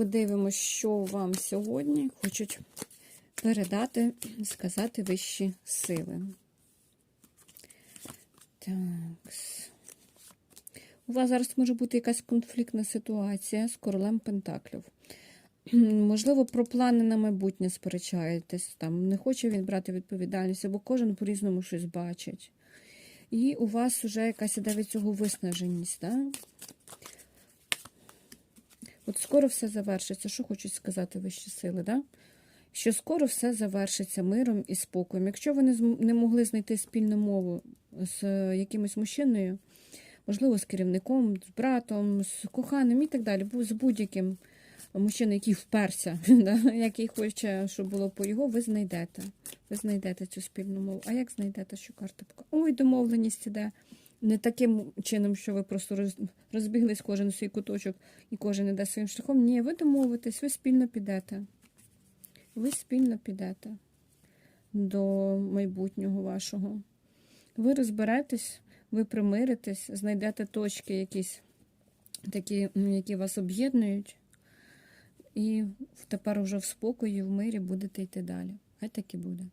подивимося, що вам сьогодні хочуть передати, сказати вищі сили. Так. У вас зараз може бути якась конфліктна ситуація з королем Пентаклів. Можливо, про плани на майбутнє сперечаєтесь. Там не хоче він брати відповідальність, або кожен по-різному щось бачить. І у вас вже якась іде від цього виснаженість. Да? От скоро все завершиться. Що хочуть сказати вищі сили? Да? Що скоро все завершиться миром і спокоєм. Якщо ви не, могли знайти спільну мову з е, якимось мужчиною, можливо, з керівником, з братом, з коханим і так далі, з будь-яким мужчиною, який вперся, да, який хоче, щоб було по його, ви знайдете. Ви знайдете цю спільну мову. А як знайдете, що карта? Ой, домовленість іде. Не таким чином, що ви просто роз- розбіглись кожен свій куточок і кожен іде своїм шляхом. Ні, ви домовитесь, ви спільно підете. Ви спільно підете до майбутнього вашого. Ви розберетесь, ви примиритесь, знайдете точки якісь такі, які вас об'єднують, і тепер уже в спокої, в мирі будете йти далі. Хай так і буде.